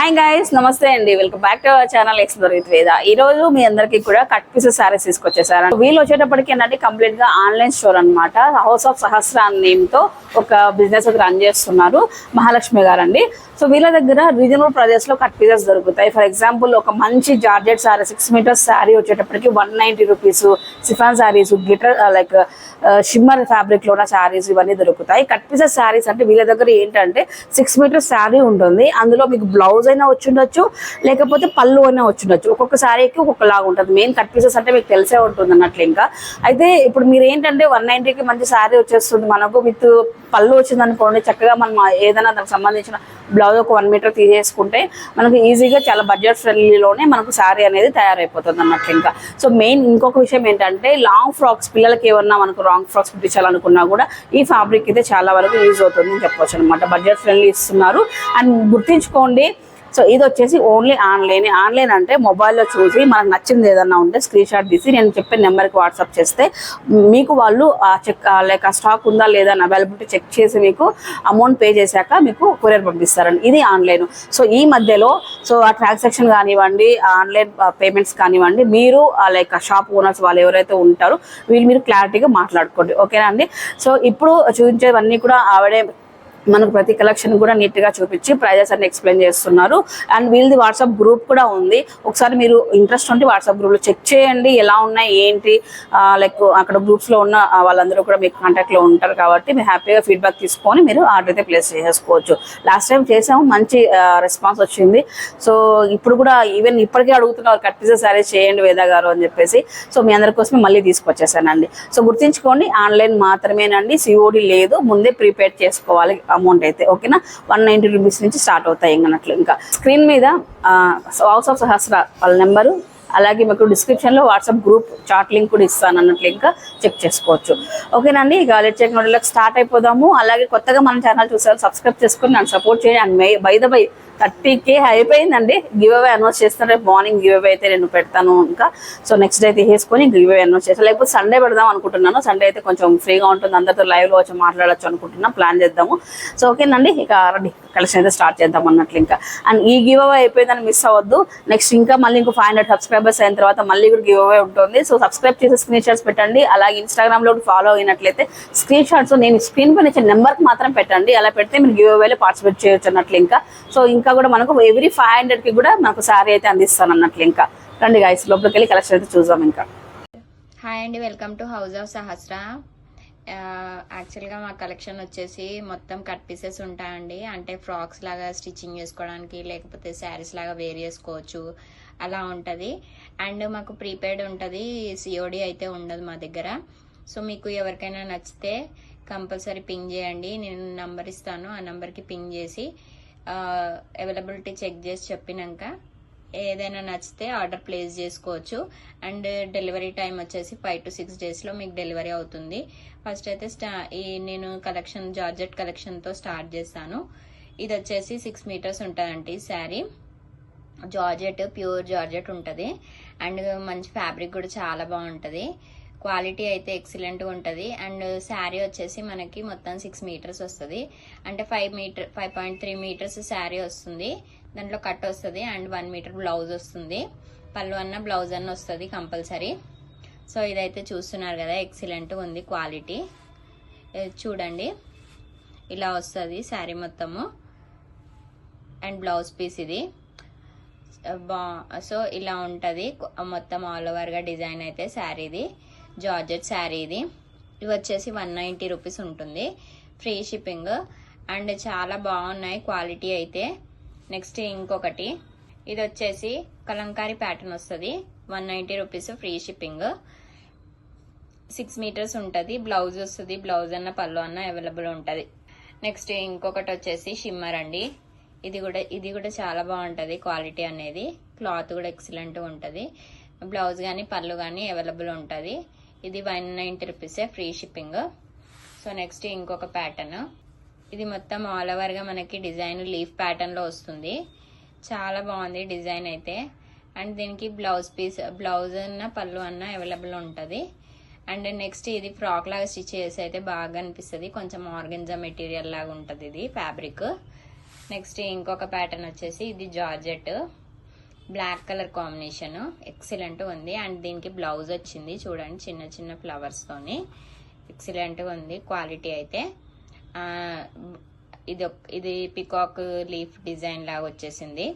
Hi guys నమస్తే అండి. Welcome back to our channel X with Veda ఈ రోజు మీ అందరికి కూడా కట్ పీసెస్ సారీస్ తీసుకొచ్చేసారు. వీళ్ళు వచ్చేటప్పటికి ఏంటంటే కంప్లీట్గా ఆన్లైన్ స్టోర్ అనమాట హౌస్ ఆఫ్ సహస్ర నేమ్తో ఒక బిజినెస్ రన్ చేస్తున్నారు మహాలక్ష్మి గారు అండి సో వీళ్ళ దగ్గర రీజనబుల్ ప్రైజెస్లో కట్ పీసెస్ దొరుకుతాయి. ఫర్ ఎగ్జాంపుల్ ఒక మంచి georgette sari six metres sari వచ్చేటప్పటికి one ninety rupees chiffon saris glitter like shimmer ఫ్యాబ్రిక్లో ఉన్న శారీస్ ఇవన్నీ దొరుకుతాయి. కట్ పీసెస్ శారీస్ అంటే వీళ్ళ దగ్గర ఏంటంటే సిక్స్ మీటర్స్ శారీ ఉంటుంది. అందులో మీకు బ్లౌజ్ అయినా వచ్చిండొచ్చు లేకపోతే పళ్ళు అయినా వచ్చిండొచ్చు. ఒక్కొక్క శారీకి ఒక్కొక్కలాగా ఉంటుంది. మెయిన్ కట్ పీసెస్ అంటే మీకు తెలిసే ఉంటుంది అన్నట్లు ఇంకా. అయితే ఇప్పుడు మీరు ఏంటంటే వన్ నైన్టీకి మంచి శారీ వచ్చేస్తుంది. మనకు విత్ పళ్ళు వచ్చింది అనుకోండి చక్కగా మనం ఏదైనా దానికి సంబంధించిన బ్లౌజ్ ఒక వన్ మీటర్ తీసేసుకుంటే మనకు ఈజీగా చాలా బడ్జెట్ ఫ్రెండ్లీలోనే మనకు శారీ అనేది తయారైపోతుంది అన్నట్లు ఇంకా. సో మెయిన్ ఇంకొక విషయం ఏంటంటే లాంగ్ ఫ్రాక్స్ పిల్లలకి ఏమన్నా మనకు రాంగ్ ఫ్రాక్స్ కుట్టించాలనుకున్నా కూడా ఈ ఫ్యాబ్రిక్ అయితే చాలా వరకు యూజ్ అవుతుంది అని చెప్పొచ్చు అనమాట బడ్జెట్ ఫ్రెండ్లీ ఇస్తున్నారు. అండ్ గుర్తించుకోండి సో ఇది వచ్చేసి ఓన్లీ ఆన్లైన్. ఆన్లైన్ అంటే మొబైల్లో చూసి మనకు నచ్చింది ఏదన్నా ఉంటే స్క్రీన్ షాట్ తీసి నేను చెప్పే నెంబర్కి వాట్సాప్ చేస్తే మీకు వాళ్ళు చెక్ లైక్ ఆ స్టాక్ ఉందా లేదా అని అవైలబిలిటీ చెక్ చేసి మీకు అమౌంట్ పే చేశాక మీకు కొరియర్ పంపిస్తారండి. ఇది ఆన్లైన్. సో ఈ మధ్యలో సో ఆ ట్రాన్సాక్షన్ కానివ్వండి ఆన్లైన్ పేమెంట్స్ కానివ్వండి మీరు లైక్ షాప్ ఓనర్స్ వాళ్ళు ఎవరైతే ఉంటారో వీళ్ళు మీరు క్లారిటీగా మాట్లాడుకోండి. ఓకేనా అండి? సో ఇప్పుడు చూపించేవన్నీ కూడా ఆవిడే మనకు ప్రతి కలెక్షన్ కూడా నీట్గా చూపించి ప్రైజెస్ అన్ని ఎక్స్ప్లెయిన్ చేస్తున్నారు. అండ్ వీళ్ళది వాట్సాప్ గ్రూప్ కూడా ఉంది. ఒకసారి మీరు ఇంట్రెస్ట్ ఉంటే వాట్సాప్ గ్రూప్లో చెక్ చేయండి. ఎలా ఉన్నాయి ఏంటి? లైక్ అక్కడ గ్రూప్స్లో ఉన్న వాళ్ళందరూ కూడా మీకు కాంటాక్ట్లో ఉంటారు కాబట్టి మీరు హ్యాపీగా ఫీడ్బ్యాక్ తీసుకొని మీరు ఆర్డర్ అయితే ప్లేస్ చేసుకోవచ్చు లాస్ట్ టైం చేసాము మంచి రెస్పాన్స్ వచ్చింది. సో ఇప్పుడు కూడా ఈవెన్ ఇప్పటికే అడుగుతున్నారు కట్ పీసెస్ సరే చేయండి వేద గారు అని చెప్పేసి. సో మీ అందరి కోసమే మళ్ళీ తీసుకొచ్చేసానండి. సో గుర్తించుకోండి ఆన్లైన్ మాత్రమేనండి సిఓడి లేదు. ముందే ప్రీపేర్ చేసుకోవాలి. అమౌంట్ అయితే ఓకేనా? వన్ నైంటీ రూపీస్ నుంచి స్టార్ట్ అవుతాయి ఇంకనట్లు. ఇంకా స్క్రీన్ మీద హౌస్ ఆఫ్ సహస్ర వాళ్ళ నెంబరు అలాగే మీకు డిస్క్రిప్షన్లో వాట్సాప్ గ్రూప్ చాట్ లింక్ కూడా ఇస్తాను అన్నట్లు ఇంకా చెక్ చేసుకోవచ్చు. ఓకేనండి ఇక లెట్ చెక్ నోడలకు స్టార్ట్ అయిపోదాము. అలాగే కొత్తగా మన ఛానల్ చూసారు సబ్స్క్రైబ్ చేసుకుని నన్ను సపోర్ట్ చేయండి. And by the by thirty K అయిపోయిందండి. గివ్ అవే అనౌన్స్ చేస్తాను రేపు మార్నింగ్ గివ్ అవే అయితే నేను పెడతాను ఇంకా. సో నెక్స్ట్ అయితే వేసుకొని గివ్ అవే అనౌన్స్ చేస్తాను లేకపోతే సండే పెడదాం అనుకుంటున్నాను. సండే అయితే కొంచెం ఫ్రీగా ఉంటుంది. అందరితో లైవ్లో వచ్చి మాట్లాడచ్చు అనుకుంటున్నాను ప్లాన్ చేద్దాము. సో ఓకేనండి ఇక రండి. కలెక్షన్ అయితే స్టార్ట్ చేద్దాం అన్నట్లు ఇంకా. అండ్ ఈ గివ్ అవే అయిపోయిందని మిస్ అవ్వద్దు. నెక్స్ట్ ఇంకా మళ్ళీ ఇంకో ఫైవ్ హండ్రెడ్ సబ్స్క్రైబర్స్ అయిన తర్వాత మళ్ళీ కూడా గివ్ అవే ఉంటుంది. సో సబ్స్క్రైబ్ చేసి స్క్రీన్ షాట్స్ పెట్టండి. అలాగే ఇన్స్టాగ్రామ్లో ఫాలో అయినట్లయితే స్క్రీన్ షాట్స్ నేను స్క్రీన్ పైన ఇచ్చే నెంబర్కి మాత్రం పెట్టండి. అలా పెడితే మీరు గివ్ అవేలో పార్టిసిపేట్ చేయొచ్చు అన్నట్లు ఇంకా. సో ఇంకా కూడా మనకు ఎవ్రీ ఫైవ్ హండ్రెడ్కి కూడా మనకు శారీ అయితే అందిస్తాను అన్నట్లు ఇంకా. రండి గాయస్ లోపలికి వెళ్ళి కలెక్షన్ అయితే చూద్దాం ఇంకా. హాయ్ అండి welcome to house of Sahasra యాక్చువల్గా మా కలెక్షన్ వచ్చేసి మొత్తం కట్ పీసెస్ ఉంటాయండి. అంటే ఫ్రాక్స్ లాగా స్టిచ్చింగ్ చేసుకోవడానికి లేకపోతే శారీస్ లాగా వేర్ చేసుకోవచ్చు. అలా ఉంటుంది. అండ్ మాకు ప్రీపెయిడ్ ఉంటుంది సిఓడి అయితే ఉండదు మా దగ్గర. సో మీకు ఎవరికైనా నచ్చితే కంపల్సరీ పింగ్ చేయండి. నేను నంబర్ ఇస్తాను. ఆ నంబర్కి పింగ్ చేసి అవైలబిలిటీ చెక్ చేసి చెప్పినాక ఏదైనా నచ్చితే ఆర్డర్ ప్లేస్ చేసుకోవచ్చు. అండ్ డెలివరీ టైం వచ్చేసి ఫైవ్ టు సిక్స్ డేస్లో మీకు డెలివరీ అవుతుంది. ఫస్ట్ అయితే స్టా ఈ నేను కలెక్షన్ జార్జెట్ కలెక్షన్తో స్టార్ట్ చేశాను. ఇది వచ్చేసి సిక్స్ మీటర్స్ ఉంటుందండి శారీ జార్జెట్ ప్యూర్ జార్జెట్ ఉంటుంది. అండ్ మంచి ఫ్యాబ్రిక్ కూడా చాలా బాగుంటుంది. క్వాలిటీ అయితే ఎక్సలెంట్గా ఉంటుంది. అండ్ శారీ వచ్చేసి మనకి మొత్తం సిక్స్ మీటర్స్ వస్తుంది. అంటే five metre five point three metres sari వస్తుంది. దాంట్లో కట్ వస్తుంది అండ్ వన్ మీటర్ బ్లౌజ్ వస్తుంది. పళ్ళు అన్న బ్లౌజ్ అన్న వస్తుంది కంపల్సరీ. సో ఇదైతే చూస్తున్నారు కదా ఎక్సలెంట్గా ఉంది క్వాలిటీ. చూడండి. ఇలా వస్తుంది శారీ మొత్తము. అండ్ బ్లౌజ్ పీస్ ఇది. బా సో ఇలా ఉంటుంది. మొత్తం ఆల్ ఓవర్గా డిజైన్ అయితే శారీది. జార్జెట్ శారీ ఇది ఇవి వచ్చేసి వన్ నైంటీ రూపీస్ ఉంటుంది. Free shipping. అండ్ చాలా బాగున్నాయి క్వాలిటీ అయితే. నెక్స్ట్ ఇంకొకటి. ఇది వచ్చేసి కలంకారీ ప్యాటర్న్ వస్తుంది. One ninety rupees free shipping. Six metres ఉంటుంది. బ్లౌజ్ వస్తుంది. బ్లౌజ్ అన్న పళ్ళు అన్న అవైలబుల్ ఉంటుంది. నెక్స్ట్ ఇంకొకటి వచ్చేసి షిమ్మర్ అండి. ఇది కూడా ఇది కూడా చాలా బాగుంటుంది క్వాలిటీ అనేది. క్లాత్ కూడా ఎక్సలెంట్ ఉంటుంది. బ్లౌజ్ కానీ పళ్ళు కానీ అవైలబుల్ ఉంటుంది. ఇది వన్ నైంటీ రూపీసే ఫ్రీ షిప్పింగ్. సో నెక్స్ట్ ఇంకొక ప్యాటర్న్. ఇది మొత్తం ఆల్ ఓవర్గా మనకి డిజైన్ లీఫ్ ప్యాటర్న్లో వస్తుంది. చాలా బాగుంది డిజైన్ అయితే. అండ్ దీనికి బ్లౌజ్ పీస్ బ్లౌజ్ అన్న పళ్ళు అన్న అవైలబుల్ ఉంటుంది. అండ్ నెక్స్ట్ ఇది ఫ్రాక్ లాగా స్టిచ్ చేసి అయితే బాగా అనిపిస్తుంది. కొంచెం ఆర్గన్జా మెటీరియల్ లాగా ఉంటుంది ఇది ఫ్యాబ్రిక్ నెక్స్ట్ ఇంకొక ప్యాటర్న్ వచ్చేసి ఇది georgette. Black colour combination excellent ఉంది. అండ్ దీనికి బ్లౌజ్ వచ్చింది చూడండి చిన్న చిన్న ఫ్లవర్స్తోని ఎక్సలెంట్ ఉంది క్వాలిటీ అయితే. ఇది ఇది పికాక్ లీఫ్ డిజైన్ లాగా వచ్చేసింది.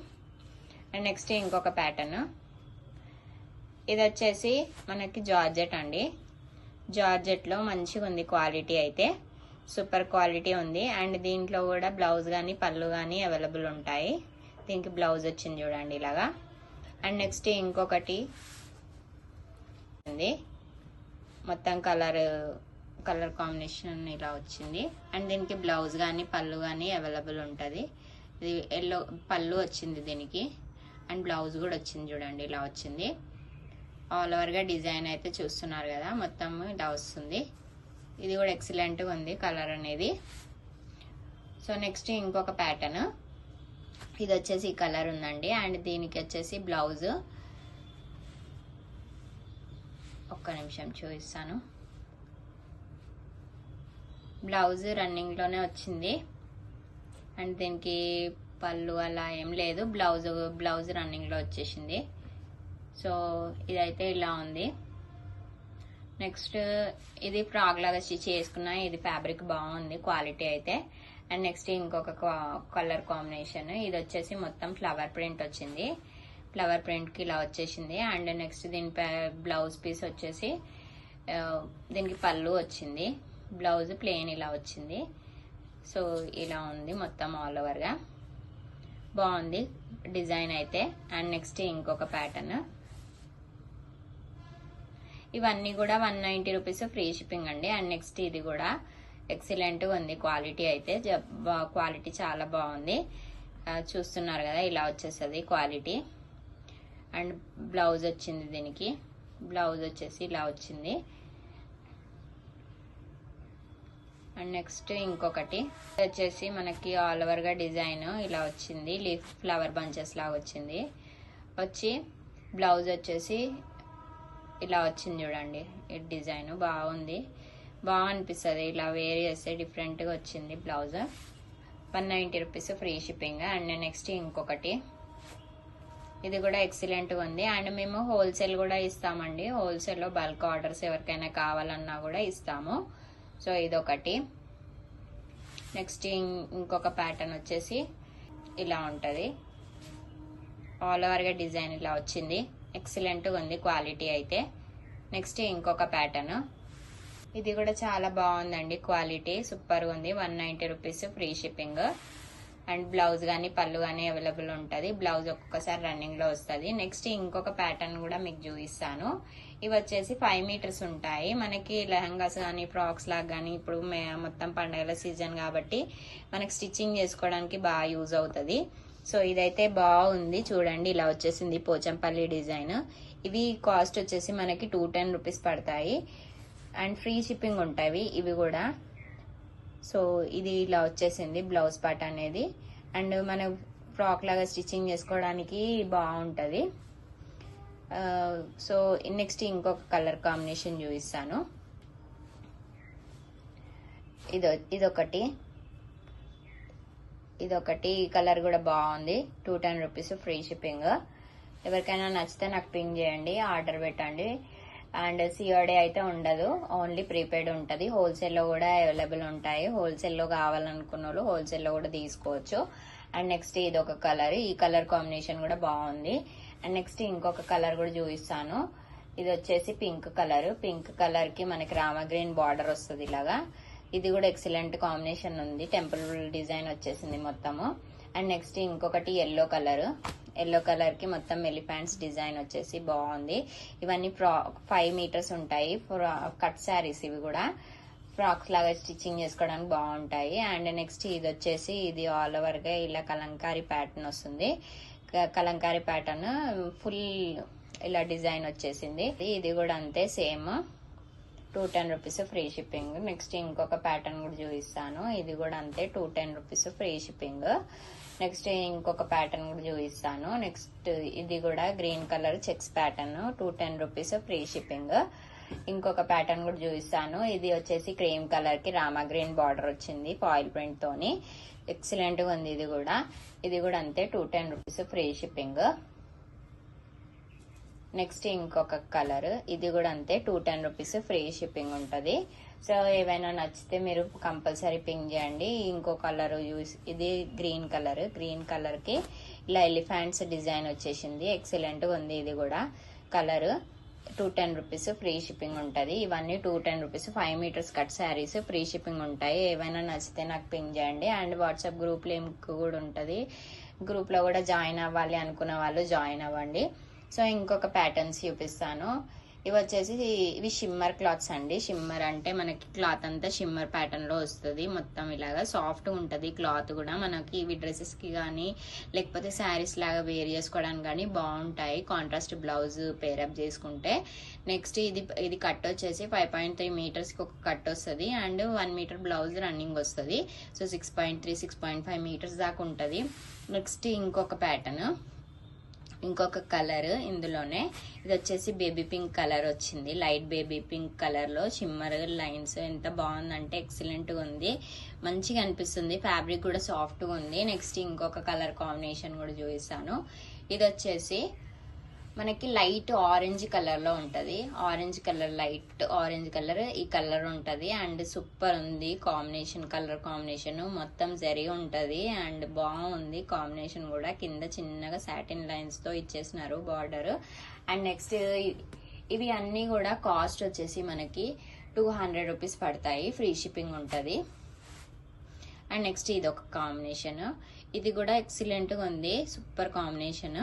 అండ్ నెక్స్ట్ ఇంకొక ప్యాటర్న్ ఇది వచ్చేసి మనకి జార్జెట్ అండి. జార్జెట్లో మంచిగా ఉంది క్వాలిటీ అయితే. సూపర్ క్వాలిటీ ఉంది. అండ్ దీంట్లో కూడా బ్లౌజ్ కానీ పళ్ళు కానీ అవైలబుల్ ఉంటాయి. దీనికి బ్లౌజ్ వచ్చింది చూడండి ఇలాగా. అండ్ నెక్స్ట్ ఇంకొకటి ఉంది. మొత్తం కలర్ కలర్ కాంబినేషన్ ఇలా వచ్చింది. అండ్ దీనికి బ్లౌజ్ కానీ పళ్ళు కానీ అవైలబుల్ ఉంటుంది. ఇది ఎల్లో పళ్ళు వచ్చింది దీనికి. అండ్ బ్లౌజ్ కూడా వచ్చింది చూడండి ఇలా వచ్చింది. ఆల్ ఓవర్గా డిజైన్ అయితే చూస్తున్నారు కదా మొత్తం ఇలా వస్తుంది. ఇది కూడా ఎక్సలెంట్గా ఉంది కలర్ అనేది. సో నెక్స్ట్ ఇంకొక ప్యాటర్న్ ఇది వచ్చేసి ఈ కలర్ ఉందండి. అండ్ దీనికి వచ్చేసి బ్లౌజ్. ఒక్క నిమిషం చూపిస్తాను. బ్లౌజ్ రన్నింగ్లోనే వచ్చింది. అండ్ దీనికి పళ్ళు అలా ఏం లేదు. బ్లౌజ్ బ్లౌజ్ రన్నింగ్లో వచ్చేసింది. సో ఇదైతే ఇలా ఉంది. నెక్స్ట్ ఇది ఫ్రాగ్ లాగా స్టిచ్ చేసుకున్నా. ఇది ఫ్యాబ్రిక్ బాగుంది క్వాలిటీ అయితే. అండ్ నెక్స్ట్ ఇంకొక కలర్ కాంబినేషన్. ఇది వచ్చేసి మొత్తం ఫ్లవర్ ప్రింట్ వచ్చింది. ఫ్లవర్ ప్రింట్కి ఇలా వచ్చేసింది. అండ్ నెక్స్ట్ దీని బ్లౌజ్ పీస్ వచ్చేసి దీనికి పళ్ళు వచ్చింది. బ్లౌజ్ ప్లెయిన్ ఇలా వచ్చింది. సో ఇలా ఉంది మొత్తం ఆల్ ఓవర్గా. బాగుంది డిజైన్ అయితే. అండ్ నెక్స్ట్ ఇంకొక ప్యాటర్న్. ఇవన్నీ కూడా one ninety rupees free shipping అండి. అండ్ నెక్స్ట్ ఇది కూడా ఎక్సలెంట్ ఉంది క్వాలిటీ అయితే. క్వాలిటీ చాలా బాగుంది. చూస్తున్నారు కదా ఇలా వచ్చేస్తుంది క్వాలిటీ. అండ్ బ్లౌజ్ వచ్చింది దీనికి. బ్లౌజ్ వచ్చేసి ఇలా వచ్చింది. అండ్ నెక్స్ట్ ఇంకొకటి. వచ్చేసి మనకి ఆల్ ఓవర్గా డిజైన్ ఇలా వచ్చింది. లీఫ్ ఫ్లవర్ బంచెస్ లాగా వచ్చింది. వచ్చి బ్లౌజ్ వచ్చేసి ఇలా వచ్చింది చూడండి. ఈ డిజైన్ బాగుంది. బాగా అనిపిస్తుంది ఇలా వేర్ చేస్తే డిఫరెంట్గా వచ్చింది blouse. One ninety rupees free shipping. And next ఇంకొకటి. ఇది కూడా ఎక్సలెంట్గా ఉంది. అండ్ మేము హోల్సేల్ కూడా ఇస్తామండి. హోల్సేల్లో బల్క్ ఆర్డర్స్ ఎవరికైనా కావాలన్నా కూడా ఇస్తాము. సో ఇదొకటి. నెక్స్ట్ ఇంకొక ప్యాటర్న్ వచ్చేసి ఇలా ఉంటుంది. ఆల్ ఓవర్గా డిజైన్ ఇలా వచ్చింది. ఎక్సలెంట్గా ఉంది క్వాలిటీ అయితే. నెక్స్ట్ ఇంకొక ప్యాటర్న్. ఇది కూడా చాలా బాగుందండి. క్వాలిటీ సూపర్గా ఉంది. One ninety rupees free shipping. And blouse కానీ పళ్ళు కానీ అవైలబుల్ ఉంటుంది. బ్లౌజ్ ఒక్కొక్కసారి రన్నింగ్లో వస్తుంది. నెక్స్ట్ ఇంకొక ప్యాటర్న్ కూడా మీకు చూపిస్తాను. ఇవి వచ్చేసి ఫైవ్ మీటర్స్ ఉంటాయి. మనకి లెహంగాస్ కానీ ఫ్రాక్స్ లాగా కానీ ఇప్పుడు మొత్తం పండగల సీజన్ కాబట్టి మనకి స్టిచ్చింగ్ చేసుకోవడానికి బాగా యూజ్ అవుతుంది. సో ఇదైతే బాగుంది. చూడండి ఇలా వచ్చేసింది పోచంపల్లి డిజైన్. ఇవి కాస్ట్ వచ్చేసి మనకి టూ టెన్ రూపీస్ పడతాయి. అండ్ ఫ్రీ షిప్పింగ్ ఉంటాయి ఇవి కూడా. సో ఇది ఇలా వచ్చేసింది బ్లౌజ్ పార్ట్ అనేది. అండ్ మన ఫ్రాక్ లాగా స్టిచ్చింగ్ చేసుకోవడానికి బాగుంటుంది. సో నెక్స్ట్ ఇంకొక కలర్ కాంబినేషన్ చూపిస్తాను. ఇదో ఇదొకటి. ఇదొకటి. కలర్ కూడా బాగుంది. Two ten rupees free shipping. ఎవరికైనా నచ్చితే నాకు పింగ్ చేయండి ఆర్డర్ పెట్టండి. అండ్ సిఆర్డే అయితే ఉండదు. ఓన్లీ ప్రీపెయిడ్ ఉంటుంది. హోల్సేల్లో కూడా అవైలబుల్ ఉంటాయి. హోల్సేల్లో కావాలనుకున్న వాళ్ళు హోల్సేల్లో కూడా తీసుకోవచ్చు. అండ్ నెక్స్ట్ ఇది ఒక కలర్ ఈ కలర్ కాంబినేషన్ కూడా బాగుంది. అండ్ నెక్స్ట్ ఇంకొక కలర్ కూడా చూపిస్తాను. ఇది వచ్చేసి పింక్ కలర్ పింక్ కలర్కి మనకి రామ గ్రీన్ బార్డర్ వస్తుంది ఇలాగా. ఇది కూడా ఎక్సలెంట్ కాంబినేషన్ ఉంది. టెంపుల్ డిజైన్ వచ్చేసింది మొత్తము. అండ్ నెక్స్ట్ ఇంకొకటి ఎల్లో కలర్ ఎల్లో కలర్కి మొత్తం ఎలిఫెంట్స్ డిజైన్ వచ్చేసి బాగుంది. ఇవన్నీ ఫ్రా ఫైవ్ మీటర్స్ ఉంటాయి. కట్ శారీస్ ఇవి కూడా. ఫ్రాక్స్ లాగా స్టిచ్చింగ్ చేసుకోవడానికి బాగుంటాయి. అండ్ నెక్స్ట్ ఇది వచ్చేసి ఇది ఆల్ ఓవర్గా ఇలా కలంకారీ ప్యాటర్న్ వస్తుంది. కలంకారీ ప్యాటర్న్ ఫుల్ ఇలా డిజైన్ వచ్చేసింది. ఇది కూడా అంతే same. Two ten rupees free shipping. Next ఇంకొక ప్యాటర్న్ కూడా చూపిస్తాను. ఇది కూడా అంతే two ten rupees free shipping. Next ఇంకొక ప్యాటర్న్ కూడా చూపిస్తాను. నెక్స్ట్ ఇది కూడా green colour checks pattern two ten rupees free shipping. ఇంకొక ప్యాటర్న్ కూడా చూపిస్తాను. ఇది వచ్చేసి క్రీమ్ కలర్కి రామా గ్రీన్ బార్డర్ వచ్చింది ఫాయిల్ ప్రింట్ తోని. ఎక్సలెంట్గా ఉంది ఇది కూడా. ఇది కూడా అంతే two ten rupees free shipping. Next ఇంకొక కలర్. ఇది కూడా అంతే two ten rupees free shipping ఉంటుంది. సో ఏవైనా నచ్చితే మీరు కంపల్సరీ పింక్ చేయండి. ఇంకో కలర్ యూస్ ఇది గ్రీన్ కలర్. గ్రీన్ కలర్కి ఇలా ఎలిఫాంట్స్ డిజైన్ వచ్చేసింది. ఎక్సలెంట్గా ఉంది ఇది కూడా. Colour two ten rupees free shipping ఉంటుంది. ఇవన్నీ two ten rupees five metres cut saris free shipping ఉంటాయి. ఏవైనా నచ్చితే నాకు పింక్ చేయండి. అండ్ వాట్సాప్ గ్రూప్ లింక్ కూడా ఉంటుంది. గ్రూప్లో కూడా జాయిన్ అవ్వాలి అనుకున్న వాళ్ళు జాయిన్ అవ్వండి. సో ఇంకొక ప్యాటర్న్స్ చూపిస్తాను. ఇవి వచ్చేసి ఇవి షిమ్మర్ క్లాత్స్ అండి. షిమ్మర్ అంటే మనకి క్లాత్ అంతా షిమ్మర్ ప్యాటర్న్లో వస్తుంది. మొత్తం ఇలాగా సాఫ్ట్ ఉంటుంది. క్లాత్ కూడా మనకి ఇవి డ్రెస్సెస్కి కానీ లేకపోతే శారీస్ లాగా వేర్ చేసుకోవడానికి కానీ బాగుంటాయి. కాంట్రాస్ట్ బ్లౌజ్ పేరప్ చేసుకుంటే. నెక్స్ట్ ఇది ఇది కట్ వచ్చేసి ఫైవ్ పాయింట్ త్రీ మీటర్స్కి ఒక కట్ వస్తుంది. And one metre blouse running వస్తుంది. So six point three six point five metres దాకా ఉంటుంది. నెక్స్ట్ ఇంకొక ప్యాటర్న్ ఇంకొక కలర్ ఇందులోనే. ఇది వచ్చేసి బేబీ పింక్ కలర్ వచ్చింది. లైట్ బేబీ పింక్ కలర్లో షిమ్మర్ లైన్స్ ఎంత బాగుందంటే ఎక్సలెంట్గా ఉంది. మంచిగా అనిపిస్తుంది. ఫ్యాబ్రిక్ కూడా సాఫ్ట్గా ఉంది. నెక్స్ట్ ఇంకొక కలర్ కాంబినేషన్ కూడా చూపిస్తాను. ఇది వచ్చేసి మనకి లైట్ ఆరెంజ్ కలర్లో ఉంటది. Orange colour light orange colour ఈ కలర్ ఉంటది. అండ్ సూపర్ ఉంది కాంబినేషన్ కలర్ కాంబినేషన్. మొత్తం జరి ఉంటది. అండ్ బాగుంది కాంబినేషన్ కూడా. కింద చిన్నగా సాటిన్ లైన్స్తో ఇచ్చేసినారు బార్డర్. అండ్ నెక్స్ట్ ఇవి అన్ని కూడా కాస్ట్ వచ్చేసి మనకి టూ హండ్రెడ్ రూపీస్ పడతాయి. ఫ్రీ షిప్పింగ్ ఉంటది. అండ్ నెక్స్ట్ ఇది ఒక కాంబినేషన్. ఇది కూడా ఎక్సలెంట్గా ఉంది. Super combination.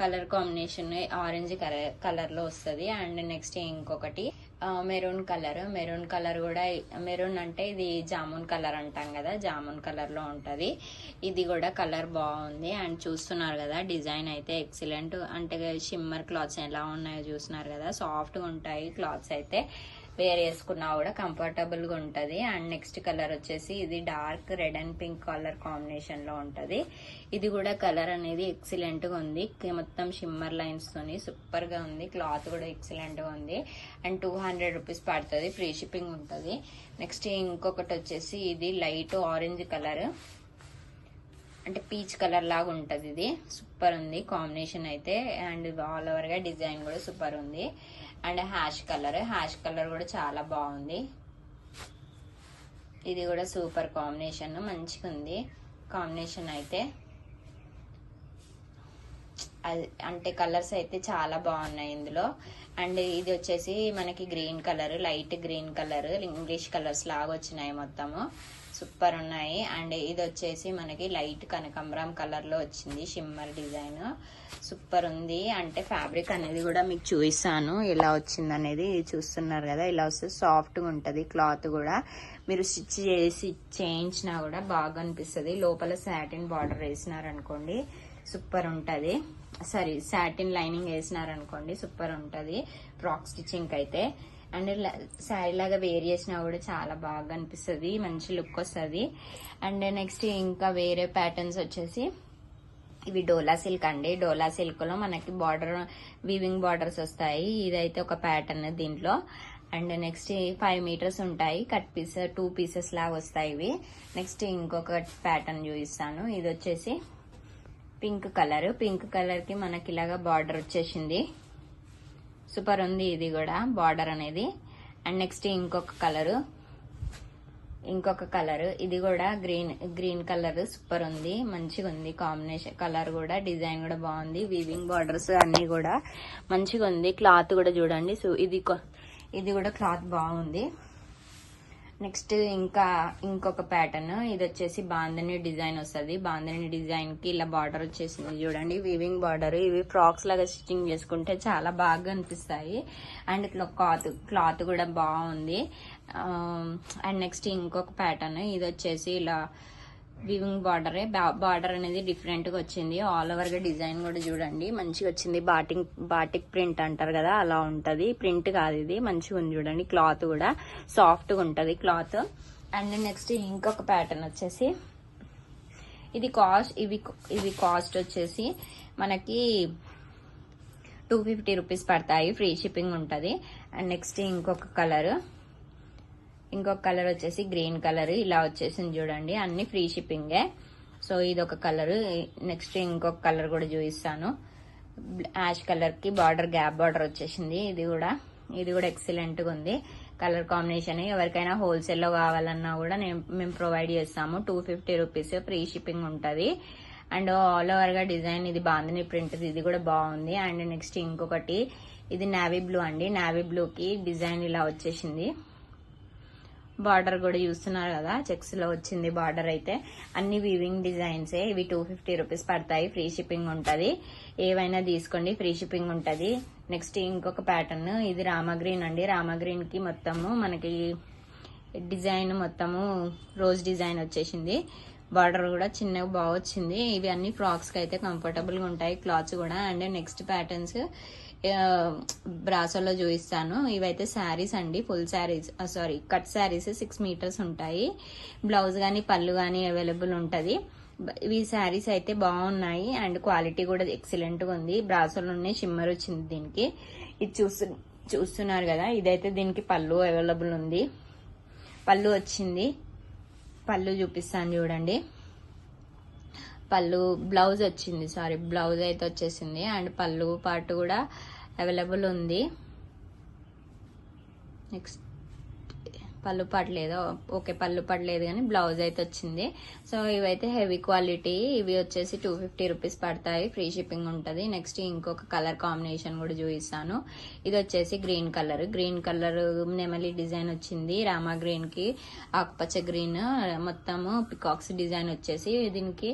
Colour combination orange colour కలర్లో వస్తుంది. అండ్ నెక్స్ట్ ఇంకొకటి మెరూన్ కలర్. మెరూన్ కలర్ కూడా మెరూన్ అంటే ఇది జామున్ కలర్ అంటాం కదా జామున్ కలర్లో ఉంటది. ఇది కూడా కలర్ బాగుంది. అండ్ చూస్తున్నారు కదా డిజైన్ అయితే ఎక్సలెంట్. అంటే షిమ్మర్ క్లాత్స్ ఎలా ఉన్నాయో చూస్తున్నారు కదా సాఫ్ట్గా ఉంటాయి క్లాత్స్ అయితే. వేర్ వేసుకున్నా కూడా కంఫర్టబుల్గా ఉంటది. అండ్ నెక్స్ట్ కలర్ వచ్చేసి ఇది dark red and pink colour కాంబినేషన్లో ఉంటది. ఇది కూడా కలర్ అనేది ఎక్సలెంట్గా ఉంది. మొత్తం షిమ్మర్ లైన్స్ తోని సూపర్గా ఉంది. క్లాత్ కూడా ఎక్సలెంట్గా ఉంది. అండ్ టూ హండ్రెడ్ రూపీస్ పడుతుంది. ఫ్రీ షిప్పింగ్ ఉంటది. నెక్స్ట్ ఇంకొకటి వచ్చేసి ఇది లైట్ ఆరెంజ్ కలర్ అంటే పీచ్ కలర్ లాగా ఉంటది ఇది. సూపర్ ఉంది. కాంబినేషన్ అయితే. అండ్ ఆల్ ఓవర్గా డిజైన్ కూడా సూపర్ ఉంది. And ash colour. Ash colour కూడా చాలా బాగుంది. ఇది కూడా సూపర్ కాంబినేషన్. మంచిగా ఉంది కాంబినేషన్ అయితే అది అంటే కలర్స్ అయితే చాలా బాగున్నాయి ఇందులో. అండ్ ఇది వచ్చేసి మనకి green colour light green colour English colours లాగా వచ్చినాయి మొత్తము. సూపర్ ఉన్నాయి. అండ్ ఇది వచ్చేసి మనకి లైట్ కనకంబరం కలర్లో వచ్చింది. Shimmer design. సూపర్ ఉంది. అంటే ఫ్యాబ్రిక్ అనేది కూడా మీకు చూపిస్తాను. ఎలా వచ్చింది అనేది చూస్తున్నారు కదా. ఇలా వస్తే సాఫ్ట్గా ఉంటది. క్లాత్ కూడా. మీరు స్టిచ్ చేసి చేయించినా కూడా బాగా అనిపిస్తుంది. లోపల సాటిన్ బార్డర్ వేసినారనుకోండి. సూపర్ ఉంటుంది. సారీ సాటిన్ లైనింగ్ వేసినారనుకోండి సూపర్ ఉంటుంది. ఫ్రాక్ స్టిచ్చింగ్ అయితే అండ్ శారీ లాగా వేర్ చేసినా కూడా చాలా బాగా అనిపిస్తుంది మంచి లుక్ వస్తుంది. అండ్ నెక్స్ట్ ఇంకా వేరే ప్యాటర్న్స్ వచ్చేసి ఇవి డోలా సిల్క్ అండి. డోలా సిల్క్లో మనకి బార్డర్ వీవింగ్ బార్డర్స్ వస్తాయి. ఇదైతే ఒక ప్యాటర్న్ దీంట్లో. అండ్ నెక్స్ట్ ఫైవ్ మీటర్స్ ఉంటాయి. కట్ పీస్ టూ పీసెస్ లాగా వస్తాయి ఇవి. నెక్స్ట్ ఇంకొక ప్యాటర్న్ చూపిస్తాను. ఇది వచ్చేసి పింక్ కలర్. పింక్ కలర్కి మనకి ఇలాగా బార్డర్ వచ్చేసింది. సూపర్ ఉంది ఇది కూడా బార్డర్ అనేది. అండ్ నెక్స్ట్ ఇంకొక కలర్. ఇంకొక కలర్. ఇది కూడా గ్రీన్ గ్రీన్ కలర్ సూపర్ ఉంది. మంచిగా ఉంది కాంబినేషన్. కలర్ కూడా డిజైన్ కూడా బాగుంది. వీవింగ్ బార్డర్స్ అన్ని కూడా మంచిగా ఉంది. క్లాత్ కూడా చూడండి. సో ఇది ఇది కూడా క్లాత్ బాగుంది. నెక్స్ట్ ఇంకా ఇంకొక ప్యాటర్న్ ఇది వచ్చేసి బాందని డిజైన్ వస్తుంది. బాందని డిజైన్కి ఇలా బార్డర్ వచ్చేసింది చూడండి. వీవింగ్ బార్డర్ ఇవి ఫ్రాక్స్ లాగా స్టిచ్చింగ్ చేసుకుంటే చాలా బాగా అనిపిస్తాయి. అండ్ ఇట్లా క్లాత్ క్లాత్ కూడా బాగుంది. అండ్ నెక్స్ట్ ఇంకొక ప్యాటర్న్ ఇది వచ్చేసి ఇలా వివింగ్ బార్డరే. బార్డర్ అనేది డిఫరెంట్గా వచ్చింది. ఆల్ ఓవర్గా డిజైన్ కూడా చూడండి. మంచిగా వచ్చింది. బాటింగ్ బాటిక్ ప్రింట్ అంటారు కదా అలా ఉంటది. ప్రింట్ కాదు ఇది. మంచిగా ఉంది చూడండి. క్లాత్ కూడా సాఫ్ట్గా ఉంటది క్లాత్. అండ్ నెక్స్ట్ ఇంకొక ప్యాటర్న్ వచ్చేసి ఇది కాస్ట్ ఇవి ఇవి కాస్ట్ వచ్చేసి మనకి టూ ఫిఫ్టీ రూపీస్ పడతాయి. ఫ్రీ షిప్పింగ్ ఉంటుంది. అండ్ నెక్స్ట్ ఇంకొక కలర్. ఇంకొక కలర్ వచ్చేసి గ్రీన్ కలర్ ఇలా వచ్చేసింది చూడండి. అన్ని ఫ్రీ షిప్పింగే. సో ఇది ఒక కలర్ నెక్స్ట్ ఇంకొక కలర్ కూడా చూపిస్తాను. యాష్ కలర్కి బార్డర్ గ్యాప్ బార్డర్ వచ్చేసింది. ఇది కూడా ఇది కూడా ఎక్సలెంట్గా ఉంది. కలర్ కాంబినేషన్ ఎవరికైనా హోల్సేల్లో కావాలన్నా కూడా నేను మేము ప్రొవైడ్ చేస్తాము. Two fifty rupees free shipping ఉంటుంది. అండ్ ఆల్ ఓవర్గా డిజైన్ ఇది బాందిని ప్రింట్ ఇది కూడా బాగుంది. అండ్ నెక్స్ట్ ఇంకొకటి ఇది నావీ బ్లూ అండి. నావీ బ్లూ కి డిజైన్ ఇలా వచ్చేసింది. బార్డర్ కూడా చూస్తున్నారు కదా. చెక్స్లో వచ్చింది బార్డర్ అయితే. అన్ని వీవింగ్ డిజైన్స్ ఇవి టూ ఫిఫ్టీ రూపీస్ పడతాయి. ఫ్రీ షిప్పింగ్ ఉంటది. ఏవైనా తీసుకోండి. ఫ్రీ షిప్పింగ్ ఉంటది. నెక్స్ట్ ఇంకొక ప్యాటర్న్ ఇది రామగ్రీన్ అండి. రామగ్రీన్కి మొత్తము మనకి డిజైన్ మొత్తము రోజ్ డిజైన్ వచ్చేసింది. బార్డర్ కూడా చిన్నగా బాగా వచ్చింది. ఇవి అన్ని ఫ్రాక్స్కి అయితే కంఫర్టబుల్గా ఉంటాయి. క్లాత్స్ కూడా. అండ్ నెక్స్ట్ ప్యాటర్న్స్ బ్రాసోలో చూపిస్తాను. ఇవైతే శారీస్ అండి. Full saris sorry cut saris six metres ఉంటాయి. బ్లౌజ్ కానీ పళ్ళు కానీ అవైలబుల్ ఉంటుంది. ఇవి శారీస్ అయితే బాగున్నాయి. అండ్ క్వాలిటీ కూడా ఎక్సలెంట్గా ఉంది ఉంది. బ్రాసోలోనే షిమ్మర్ వచ్చింది దీనికి. ఇది చూస్తు చూస్తున్నారు కదా ఇదైతే దీనికి పళ్ళు అవైలబుల్ ఉంది. పళ్ళు వచ్చింది. పళ్ళు చూపిస్తాను చూడండి. పళ్ళు బ్లౌజ్ వచ్చింది సారీ బ్లౌజ్ అయితే వచ్చేసింది. అండ్ పళ్ళు పాటు కూడా అవైలబుల్ ఉంది. నెక్స్ట్ పళ్ళు పడలేదు ఓకే పళ్ళు పడలేదు కానీ బ్లౌజ్ అయితే వచ్చింది. సో ఇవైతే హెవీ క్వాలిటీ. ఇవి వచ్చేసి టూ ఫిఫ్టీ రూపీస్ పడతాయి. ఫ్రీ షిప్పింగ్ ఉంటుంది. నెక్స్ట్ ఇంకొక కలర్ కాంబినేషన్ కూడా చూపిస్తాను. ఇది వచ్చేసి గ్రీన్ కలర్ గ్రీన్ కలర్ నెమలి డిజైన్ వచ్చింది. రామా గ్రీన్కి ఆకుపచ్చ గ్రీన్ మొత్తము పికాక్స్ డిజైన్ వచ్చేసి దీనికి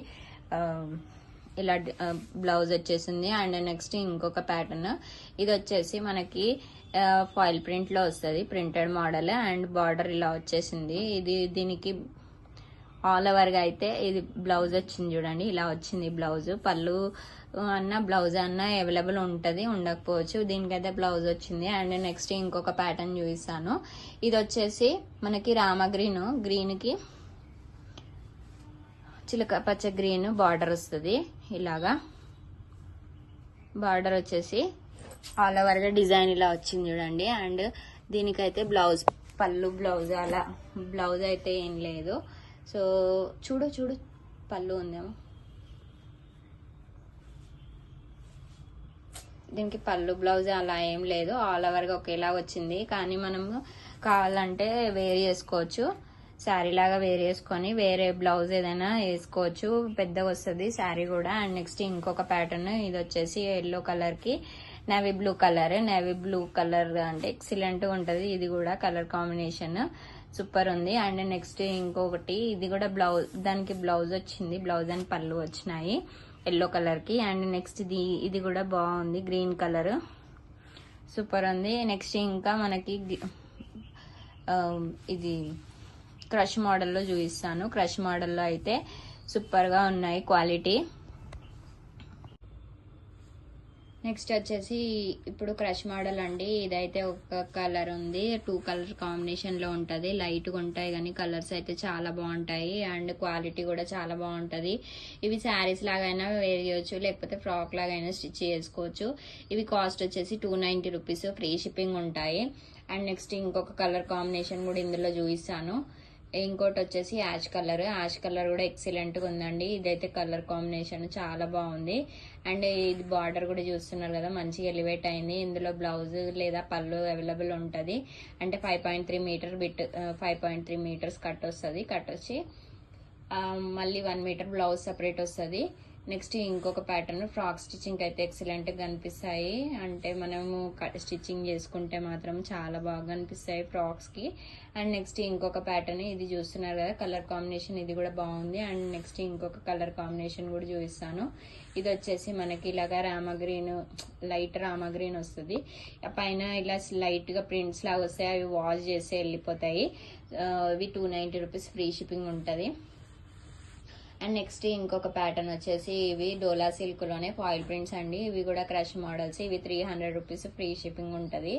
Um, ఇలా బ్లౌజ్ uh, వచ్చేసింది. అండ్ నెక్స్ట్ ఇంకొక ప్యాటర్న్ ఇది వచ్చేసి మనకి ఫాయిల్ ప్రింట్లో వస్తుంది. ప్రింటెడ్ మోడల్ అండ్ బార్డర్ ఇలా వచ్చేసింది. ఇది దీనికి ఆల్ ఓవర్గా అయితే ఇది బ్లౌజ్ వచ్చింది చూడండి. ఇలా వచ్చింది బ్లౌజ్ పళ్ళు అన్న బ్లౌజ్ అన్న అవైలబుల్ ఉంటుంది. ఉండకపోవచ్చు. దీనికైతే బ్లౌజ్ వచ్చింది. అండ్ నెక్స్ట్ ఇంకొక ప్యాటర్న్ చూపిస్తాను. ఇది వచ్చేసి మనకి రామ గ్రీన్ గ్రీన్కి చిలక పచ్చ గ్రీన్ బార్డర్ వస్తుంది. ఇలాగా బార్డర్ వచ్చేసి ఆల్ ఓవర్గా డిజైన్ ఇలా వచ్చింది చూడండి. అండ్ దీనికైతే బ్లౌజ్ పళ్ళు బ్లౌజ్ అలా. బ్లౌజ్ అయితే ఏం లేదు. సో చూడు చూడు. పళ్ళు ఉందేమో. దీనికి పళ్ళు బ్లౌజ్ అలా ఏం లేదు. ఆల్ ఓవర్గా ఒకేలా వచ్చింది. కానీ మనము కావాలంటే వేర్ చేసుకోవచ్చు. శారీ లాగా వేరేసుకొని వేరే బ్లౌజ్ ఏదైనా వేసుకోవచ్చు. పెద్దగా వస్తుంది శారీ కూడా. అండ్ నెక్స్ట్ ఇంకొక ప్యాటర్న్ ఇది వచ్చేసి ఎల్లో కలర్కి navy blue colour navy blue colour అంటే ఎక్సలెంట్ ఉంటుంది. ఇది కూడా కలర్ కాంబినేషన్ సూపర్ ఉంది. అండ్ నెక్స్ట్ ఇంకొకటి ఇది కూడా బ్లౌజ్ దానికి బ్లౌజ్ వచ్చింది. బ్లౌజ్ అండ్ పళ్ళు వచ్చినాయి ఎల్లో కలర్కి. అండ్ నెక్స్ట్ ఇది ఇది కూడా బాగుంది. గ్రీన్ కలర్ సూపర్ ఉంది. నెక్స్ట్ ఇంకా మనకి ఇది క్రష్ మోడల్లో చూపిస్తాను. క్రష్ మోడల్లో అయితే సూపర్గా ఉన్నాయి క్వాలిటీ. నెక్స్ట్ వచ్చేసి ఇప్పుడు క్రష్ మోడల్ అండి. ఇదైతే ఒక కలర్ ఉంది. టూ కలర్ కాంబినేషన్లో ఉంటుంది. లైట్గా ఉంటాయి కానీ కలర్స్ అయితే చాలా బాగుంటాయి. అండ్ క్వాలిటీ కూడా చాలా బాగుంటుంది. ఇవి శారీస్ లాగైనా వేయవచ్చు లేకపోతే ఫ్రాక్ లాగైనా స్టిచ్ చేసుకోవచ్చు. ఇవి కాస్ట్ వచ్చేసి two ninety rupees free shipping ఉంటాయి. అండ్ నెక్స్ట్ ఇంకొక కలర్ కాంబినేషన్ కూడా ఇందులో చూపిస్తాను. ఇంకోటి వచ్చేసి యాష్ కలర్. యాష్ కలర్ కూడా ఎక్సలెంట్గా ఉందండి. ఇదైతే కలర్ కాంబినేషన్ చాలా బాగుంది. అండ్ ఇది బార్డర్ కూడా చూస్తున్నారు కదా మంచిగా ఎలివేట్ అయింది. ఇందులో బ్లౌజ్ లేదా పళ్ళు అవైలబుల్ ఉంటుంది. అంటే five point three metre bit five point three metres cut వస్తుంది. కట్ వచ్చి మళ్ళీ వన్ మీటర్ బ్లౌజ్ సపరేట్ వస్తుంది. నెక్స్ట్ ఇంకొక ప్యాటర్న్ ఫ్రాక్ స్టిచ్చింగ్ అయితే ఎక్సలెంట్గా కనిపిస్తాయి అంటే మనము స్టిచ్చింగ్ చేసుకుంటే మాత్రం చాలా బాగా కనిపిస్తాయి ఫ్రాక్స్కి అండ్ నెక్స్ట్ ఇంకొక ప్యాటర్న్ ఇది చూస్తున్నారు కదా కలర్ కాంబినేషన్ ఇది కూడా బాగుంది. అండ్ నెక్స్ట్ ఇంకొక కలర్ కాంబినేషన్ కూడా చూపిస్తాను. ఇది వచ్చేసి మనకి ఇలాగా Rama green light Rama green వస్తుంది పైన ఇలా లైట్గా ప్రింట్స్ లాగా వస్తాయి అవి వాష్ చేసి వెళ్ళిపోతాయి. ఇవి two ninety rupees free shipping ఉంటుంది. అండ్ నెక్స్ట్ ఇంకొక ప్యాటర్న్ వచ్చేసి ఇవి డోలా సిల్క్లోనే ఫాయిల్ ప్రింట్స్ అండి. ఇవి కూడా క్రష్ మోడల్స్ ఇవి three hundred rupees free shipping ఉంటుంది.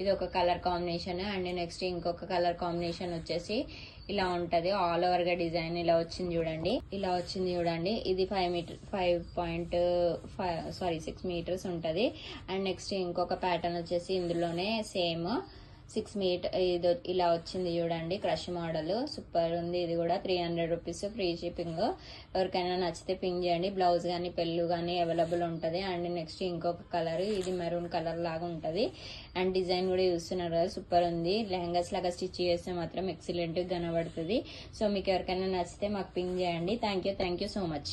ఇది ఒక కలర్ కాంబినేషన్ అండ్ నెక్స్ట్ ఇంకొక కలర్ కాంబినేషన్ వచ్చేసి ఇలా ఉంటది. ఆల్ ఓవర్గా డిజైన్ ఇలా వచ్చింది చూడండి. ఇలా వచ్చింది చూడండి. ఇది five metre five point five sorry six metres ఉంటది. అండ్ నెక్స్ట్ ఇంకొక ప్యాటర్న్ వచ్చేసి ఇందులోనే సేమ్ సిక్స్ మీటర్ ఇది ఇలా వచ్చింది చూడండి క్రష్ మోడల్. సూపర్ ఉంది ఇది కూడా three hundred rupees free shipping. ఎవరికైనా నచ్చితే పింక్ చేయండి బ్లౌజ్ కానీ పెళ్ళు కానీ అవైలబుల్ ఉంటుంది. అండ్ నెక్స్ట్ ఇంకొక కలర్ ఇది మెరూన్ కలర్ లాగా ఉంటుంది. అండ్ డిజైన్ కూడా చూస్తున్నారు కదా సూపర్ ఉంది. లెహంగాస్ లాగా స్టిచ్ చేస్తే మాత్రం ఎక్సలెంట్ కనబడుతుంది. సో మీకు ఎవరికైనా నచ్చితే మాకు పింక్ చేయండి. Thank you thank you so much